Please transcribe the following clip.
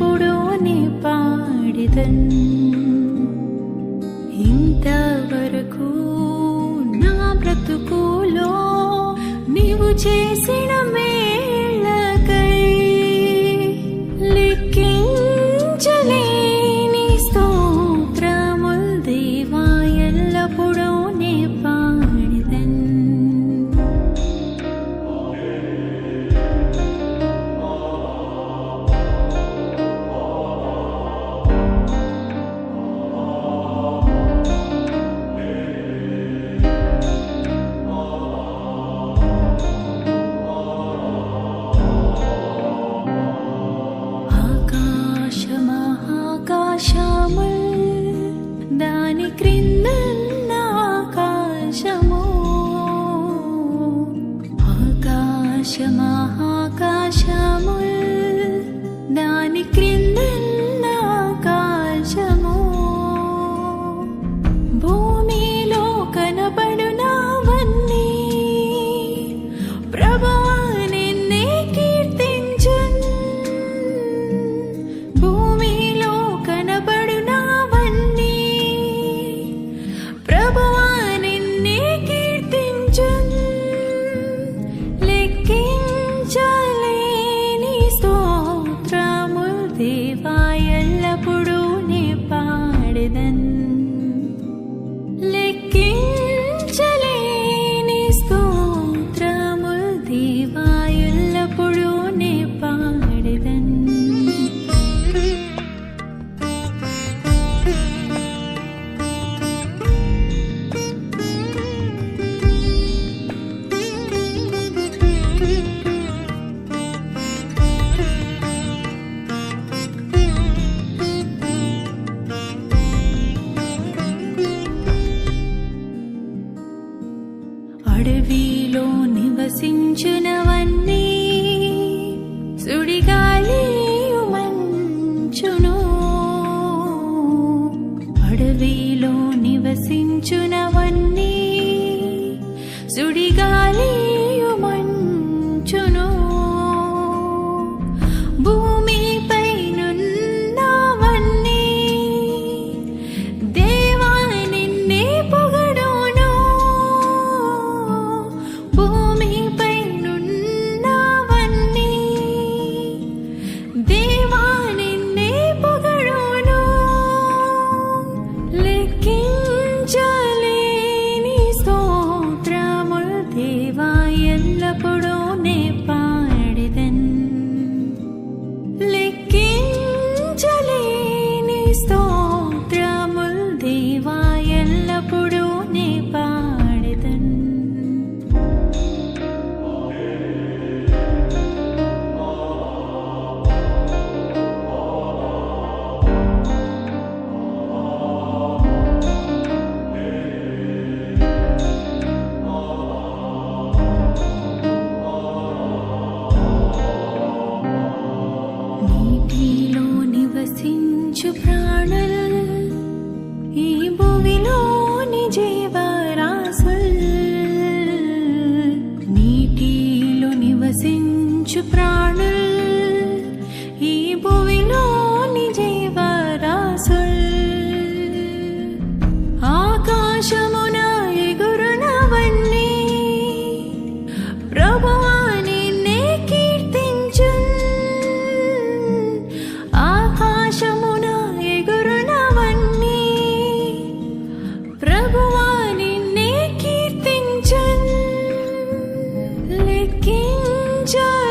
ఎప్పుడూ నీ పాడిదన్? ఇంతవరకు నా బ్రతుకులో నీవు చేసిన క్రిందన్నాకాశము ఆకాశమహాకాశము దాని క్రింద you know పెంచు ప్రాణల్. ఈ భూమిలోని జీవరాసుల్ నీటిలో నివసించు ప్రాణల్. ఈ భూమి joy.